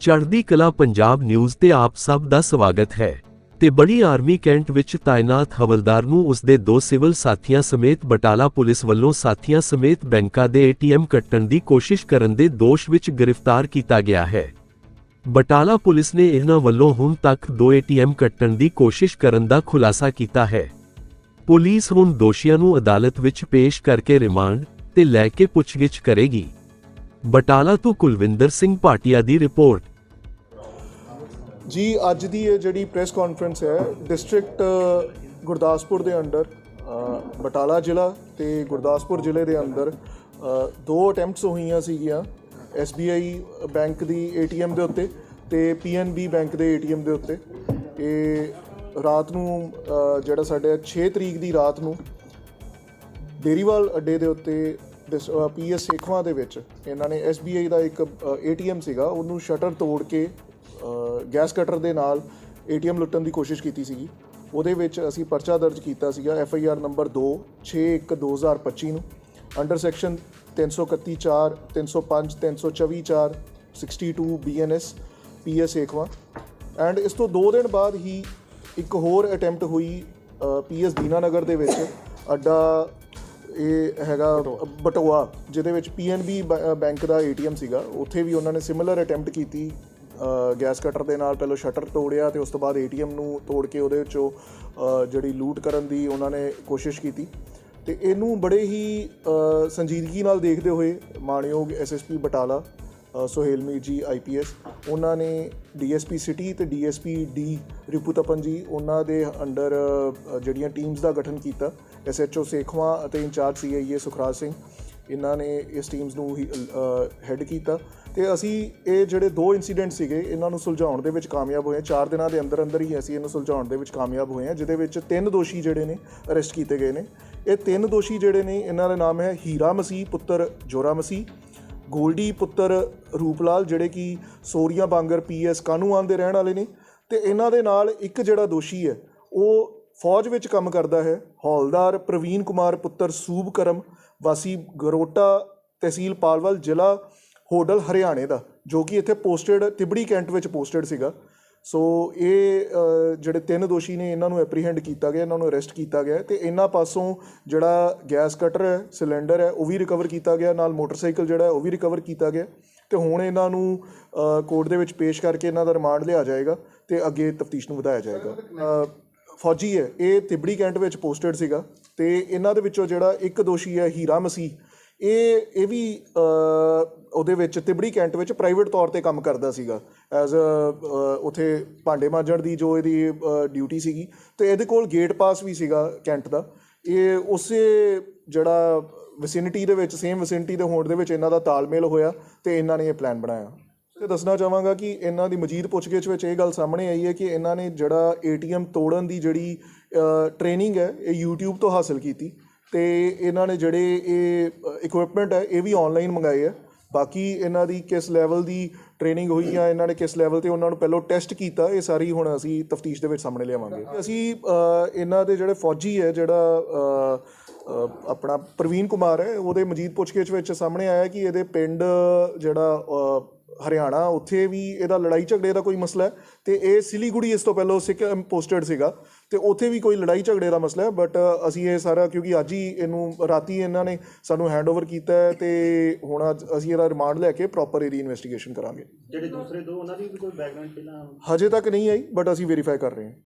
ਚੜ੍ਹਦੀ ਕਲਾ ਪੰਜਾਬ ਨਿਊਜ਼ ਤੇ ਆਪ ਸਭ ਦਾ ਸਵਾਗਤ ਹੈ। ਤੇ ਬੜੀ ਆਰਮੀ ਕੈਂਟ ਵਿੱਚ ਤਾਇਨਾਤ ਹਵਲਦਾਰ ਨੂੰ ਉਸਦੇ ਦੋ ਸਿਵਲ ਸਾਥੀਆਂ ਸਮੇਤ ਬਟਾਲਾ ਪੁਲਿਸ ਵੱਲੋਂ ਸਾਥੀਆਂ ਸਮੇਤ ਬੈਂਕਾਂ ਦੇ ਏਟੀਐਮ ਕੱਟਣ ਦੀ ਕੋਸ਼ਿਸ਼ ਕਰਨ ਦੇ ਦੋਸ਼ ਵਿੱਚ ਗ੍ਰਿਫਤਾਰ ਕੀਤਾ ਗਿਆ ਹੈ। ਬਟਾਲਾ ਪੁਲਿਸ ਨੇ ਇਹਨਾਂ ਵੱਲੋਂ ਹੁਣ ਤੱਕ ਦੋ ਏਟੀਐਮ ਕੱਟਣ ਦੀ ਕੋਸ਼ਿਸ਼ ਕਰਨ ਦਾ ਖੁਲਾਸਾ ਕੀਤਾ ਹੈ। ਪੁਲਿਸ ਹੁਣ ਦੋਸ਼ੀਆਂ ਨੂੰ ਅਦਾਲਤ ਵਿੱਚ ਪੇਸ਼ ਕਰਕੇ ਰਿਮਾਂਡ ਤੇ ਲੈ ਕੇ ਪੁੱਛਗਿੱਛ ਕਰੇਗੀ। ਬਟਾਲਾ ਤੋਂ ਕੁਲਵਿੰਦਰ ਸਿੰਘ ਭਾਟੀਆ ਦੀ ਰਿਪੋਰਟ। ਜੀ, ਅੱਜ ਦੀ ਇਹ ਜਿਹੜੀ ਪ੍ਰੈਸ ਕਾਨਫਰੰਸ ਹੈ ਡਿਸਟ੍ਰਿਕਟ ਗੁਰਦਾਸਪੁਰ ਦੇ ਅੰਡਰ ਬਟਾਲਾ ਜ਼ਿਲ੍ਹਾ ਤੇ ਗੁਰਦਾਸਪੁਰ ਜ਼ਿਲ੍ਹੇ ਦੇ ਅੰਦਰ ਦੋ ਅਟੈਂਪਟਸ ਹੋਈਆਂ ਸੀਗੀਆਂ SBI ਬੈਂਕ ਦੀ ATM ਦੇ ਉੱਤੇ ਤੇ PNB ਬੈਂਕ ਦੇ ATM ਦੇ ਉੱਤੇ। ਇਹ ਰਾਤ ਨੂੰ ਜਿਹੜਾ ਸਾਡੇ 6 ਤਰੀਕ ਦੀ ਰਾਤ ਨੂੰ ਡੇਰੀਵਾਲ ਅੱਡੇ ਦੇ ਉੱਤੇ ਪੀਐਸ ਸੇਖਵਾਂ ਦੇ ਵਿੱਚ ਇਹਨਾਂ ਨੇ SBI ਦਾ ਇੱਕ ATM ਸੀਗਾ, ਉਹਨੂੰ ਸ਼ਟਰ ਤੋੜ ਕੇ ਗੈਸ ਕਟਰ ਦੇ ਨਾਲ ATM ਲੁੱਟਣ ਦੀ ਕੋਸ਼ਿਸ਼ ਕੀਤੀ ਸੀਗੀ। ਉਹਦੇ ਵਿੱਚ ਅਸੀਂ ਪਰਚਾ ਦਰਜ ਕੀਤਾ ਸੀਗਾ ਐੱਫ ਆਈ ਆਰ ਨੰਬਰ 2 61/2025 ਨੂੰ। Under section 331 4 305 324 4 62 BNS PS Sekhwan and ਇਸ ਤੋਂ 2 ਦਿਨ ਬਾਅਦ ਹੀ ਇੱਕ ਹੋਰ ਅਟੈਂਪਟ ਹੋਈ ਪੀਐਸ ਦੀਨਾਨਗਰ ਦੇ ਵਿੱਚ। ਅੱਡਾ ਇਹ ਹੈਗਾ ਬਟੋਆ, ਜਿਹਦੇ ਵਿੱਚ ਪੀਐਨਬੀ ਬੈਂਕ ਦਾ ਏਟੀਐਮ ਸੀਗਾ। ਉੱਥੇ ਵੀ ਉਹਨਾਂ ਨੇ ਸਿਮਿਲਰ ਅਟੈਂਪਟ ਕੀਤੀ। ਗੈਸ ਕਟਰ ਦੇ ਨਾਲ ਪਹਿਲਾਂ ਸ਼ਟਰ ਤੋੜਿਆ ਤੇ ਉਸ ਤੋਂ ਬਾਅਦ ਏਟੀਐਮ ਨੂੰ ਤੋੜ ਕੇ ਉਹਦੇ ਵਿੱਚੋਂ ਜਿਹੜੀ ਲੂਟ ਕਰਨ ਦੀ ਉਹਨਾਂ ਨੇ ਕੋਸ਼ਿਸ਼ ਕੀਤੀ। ਤੇ ਇਹਨੂੰ ਬੜੇ ਹੀ ਸੰਜੀਦਗੀ ਨਾਲ ਦੇਖਦੇ ਹੋਏ ਮਾਣਯੋਗ ਐਸਐਸਪੀ ਬਟਾਲਾ ਅ, ਸੁਹੇਲਮੀਤ ਜੀ ਆਈਪੀਐਸ ਉਹਨਾਂ ਨੇ ਡੀਐਸਪੀ ਸਿਟੀ ਤੇ ਡੀਐਸਪੀ ਡੀ ਰਿਪੂਤਪਨ ਜੀ ਉਹਨਾਂ ਦੇ ਅੰਡਰ ਜਿਹੜੀਆਂ ਟੀਮਸ ਦਾ ਗਠਨ ਕੀਤਾ। ਐਸਐਚਓ ਸੇਖਵਾਂ ਅਤੇ ਇੰਚਾਰਜ ਸੀਆਈਏ ਸੁਖਰਾਜ ਸਿੰਘ ਇਹਨਾਂ ਨੇ ਇਸ ਟੀਮਸ ਨੂੰ ਹੀ ਹੈੱਡ ਕੀਤਾ। ਤੇ ਅਸੀਂ ਇਹ ਜਿਹੜੇ ਦੋ ਇਨਸੀਡੈਂਟ ਸੀਗੇ, ਇਹਨਾਂ ਨੂੰ ਸੁਲਝਾਉਣ ਦੇ ਵਿੱਚ ਕਾਮਯਾਬ ਹੋਏ ਚਾਰ ਦਿਨਾਂ ਦੇ ਅੰਦਰ ਅੰਦਰ ਹੀ ਅਸੀਂ ਇਹਨੂੰ ਸੁਲਝਾਉਣ ਦੇ ਵਿੱਚ ਕਾਮਯਾਬ ਹੋਏ ਹਾਂ, ਜਿਹਦੇ ਵਿੱਚ ਤਿੰਨ ਦੋਸ਼ੀ ਜਿਹੜੇ ਨੇ ਅਰੈਸਟ ਕੀਤੇ ਗਏ ਨੇ। ਇਹ ਤਿੰਨ ਦੋਸ਼ੀ ਜਿਹੜੇ ਨੇ, ਇਹਨਾਂ ਦਾ ਨਾਮ ਹੈ ਹੀਰਾ ਮਸੀਹ, ਪੁੱਤਰ ਜੋਰਾ ਮਸੀਹ, ਗੋਲਡੀ, ਪੁੱਤਰ ਰੂਪਲਾਲ, ਜਿਹੜੇ ਕਿ ਸੋਰੀਆ ਬਾਂਗਰ ਪੀਐਸ ਕਾਨੂੰਨ ਦੇ ਰਹਿਣ ਵਾਲੇ ਨੇ। ਤੇ ਇਹਨਾਂ ਦੇ ਨਾਲ ਇੱਕ ਜਿਹੜਾ ਦੋਸ਼ੀ ਹੈ, ਉਹ ਫੌਜ ਵਿੱਚ ਕੰਮ ਕਰਦਾ ਹੈ। ਹੌਲਦਾਰ ਪ੍ਰਵੀਨ ਕੁਮਾਰ, ਪੁੱਤਰ ਸੂਬ ਕਰਮ, ਵਾਸੀ ਗਰੋਟਾ ਤਹਿਸੀਲ ਪਾਲਵਲ, ਜ਼ਿਲ੍ਹਾ ਹੋਡਲ ਹਰਿਆਣੇ ਦਾ, ਜੋ ਕਿ ਇੱਥੇ ਪੋਸਟਡ ਤਿਬੜੀ ਕੈਂਟ ਵਿੱਚ ਪੋਸਟਡ ਸੀਗਾ। ਸੋ ਇਹ ਜਿਹੜੇ ਤਿੰਨ ਦੋਸ਼ੀ ਨੇ, ਇਹਨਾਂ ਨੂੰ ਐਪਰੀਹੈਂਡ ਕੀਤਾ ਗਿਆ, ਇਹਨਾਂ ਨੂੰ ਅਰੈਸਟ ਕੀਤਾ ਗਿਆ ਹੈ ਤੇ ਇਹਨਾਂ ਪਾਸੋਂ ਜਿਹੜਾ ਗੈਸ ਕਟਰ ਹੈ ਸਿਲੰਡਰ ਹੈ, ਉਹ ਵੀ ਰਿਕਵਰ ਕੀਤਾ ਗਿਆ, ਨਾਲ ਮੋਟਰਸਾਈਕਲ ਜਿਹੜਾ ਹੈ, ਉਹ ਵੀ ਰਿਕਵਰ ਕੀਤਾ ਗਿਆ ਤੇ ਹੁਣ ਇਹਨਾਂ ਨੂੰ ਕੋਰਟ ਦੇ ਵਿੱਚ ਪੇਸ਼ ਕਰਕੇ ਇਹਨਾਂ ਦਾ ਰਿਮਾਂਡ ਲਿਆ ਜਾਏਗਾ ਤੇ ਅੱਗੇ ਤਫਤੀਸ਼ ਨੂੰ ਵਧਾਇਆ ਜਾਏਗਾ। ਫੌਜੀ ਹੈ, ਇਹ ਤਿਬੜੀ ਕੈਂਟ ਵਿੱਚ ਪੋਸਟਡ ਸੀਗਾ ਤੇ ਇਹਨਾਂ ਦੇ ਵਿੱਚੋਂ ਜਿਹੜਾ ਇੱਕ ਦੋਸ਼ੀ ਹੈ, ਹੀਰਾ ਮਸੀਹ ਇਹ ਇਹ ਵੀ ਉਹਦੇ ਵਿੱਚ, ਤਿਬੜੀ ਕੈਂਟ ਵਿੱਚ ਪ੍ਰਾਈਵੇਟ ਤੌਰ ਤੇ ਕੰਮ ਕਰਦਾ ਸੀਗਾ ਐਜ਼ ਅ, ਉਥੇ ਭਾਂਡੇ ਮਾਂਜਣ ਦੀ ਜੋ ਇਹਦੀ ਡਿਊਟੀ ਸੀਗੀ, ਤੇ ਇਹਦੇ ਕੋਲ ਗੇਟ ਪਾਸ ਵੀ ਸੀਗਾ ਕੈਂਟ ਦਾ। ਇਹ ਉਸੇ ਜਿਹੜਾ ਵਿਸਿਨਿਟੀ ਦੇ ਵਿੱਚ ਸੇਮ ਵਿਸਿਨਿਟੀ ਦੇ ਹੋਣ ਦੇ ਵਿੱਚ ਇਹਨਾਂ ਦਾ ਤਾਲਮੇਲ ਹੋਇਆ ਤੇ ਇਹਨਾਂ ਨੇ ਇਹ ਪਲਾਨ ਬਣਾਇਆ। ਤੇ ਦੱਸਣਾ ਚਾਹਾਂਗਾ ਕਿ ਇਹਨਾਂ ਦੀ ਮਜੀਦ ਪੁੱਛਗਿੱਛ ਵਿੱਚ ਇਹ ਗੱਲ ਸਾਹਮਣੇ ਆਈ ਹੈ ਕਿ ਇਹਨਾਂ ਨੇ ਜਿਹੜਾ ਏਟੀਐਮ ਤੋੜਨ ਦੀ ਜਿਹੜੀ ਟ੍ਰੇਨਿੰਗ ਹੈ, ਇਹ YouTube ਤੋਂ ਹਾਸਲ ਕੀਤੀ। ਅਤੇ ਇਹਨਾਂ ਨੇ ਜਿਹੜੇ ਇਹ ਇਕਵਿਪਮੈਂਟ ਹੈ, ਇਹ ਵੀ ਔਨਲਾਈਨ ਮੰਗਵਾਏ ਹੈ ਬਾਕੀ ਇਹਨਾਂ ਦੀ ਕਿਸ ਲੈਵਲ ਦੀ ਟ੍ਰੇਨਿੰਗ ਹੋਈ ਆ, ਇਹਨਾਂ ਨੇ ਕਿਸ ਲੈਵਲ ਤੇ ਉਹਨਾਂ ਨੂੰ ਪਹਿਲਾਂ ਟੈਸਟ ਕੀਤਾ, ਇਹ ਸਾਰੀ ਹੁਣ ਅਸੀਂ ਤਫਤੀਸ਼ ਦੇ ਵਿੱਚ ਸਾਹਮਣੇ ਲਿਆਵਾਂਗੇ। ਅਸੀਂ ਇਹਨਾਂ ਦੇ ਜਿਹੜੇ ਫੌਜੀ ਹੈ, ਜਿਹੜਾ ਆਪਣਾ ਪ੍ਰਵੀਨ ਕੁਮਾਰ ਹੈ, ਉਹਦੇ ਮਜੀਦ ਪੁੱਛਗਿੱਛ ਵਿੱਚ ਸਾਹਮਣੇ ਆਇਆ ਕਿ ਇਹਦੇ ਪਿੰਡ ਜਿਹੜਾ ਹਰਿਆਣਾ ਉੱਥੇ ਵੀ ਇਹਦਾ ਲੜਾਈ ਝਗੜੇ ਦਾ ਕੋਈ ਮਸਲਾ ਹੈ? ਤੇ ਇਹ ਸਿਲੀਗੁੜੀ ਇਸ ਤੋਂ ਪਹਿਲਾਂ ਸਿੱਖ ਪੋਸਟਡ ਸੀਗਾ। ਤੇ ਉੱਥੇ ਵੀ ਕੋਈ ਲੜਾਈ ਝਗੜੇ ਦਾ ਮਸਲਾ ਹੈ ਬਟ ਅਸੀਂ ਇਹ ਸਾਰਾ ਕਿਉਂਕਿ ਅੱਜ ਹੀ ਇਹਨੂੰ ਰਾਤੀ ਇਹਨਾਂ ਨੇ ਸਾਨੂੰ ਹੈਂਡਓਵਰ ਕੀਤਾ ਹੈ ਤੇ ਹੁਣ ਅੱਜ ਅਸੀਂ ਇਹਦਾ ਰਿਮਾਂਡ ਲੈ ਕੇ ਪ੍ਰੋਪਰ ਇਹਦੀ ਇਨਵੈਸਟੀਗੇਸ਼ਨ ਕਰਾਂਗੇ। ਜਿਹੜੇ ਦੂਸਰੇ ਦੋ ਉਹਨਾਂ ਦੀ ਵੀ ਕੋਈ ਬੈਕਗ੍ਰਾਉਂਡ ਪਹਿਲਾਂ? ਹਜੇ ਤੱਕ ਨਹੀਂ ਆਈ ਬਟ ਅਸੀਂ ਵੈਰੀਫਾਈ ਕਰ ਰਹੇ ਹਾਂ।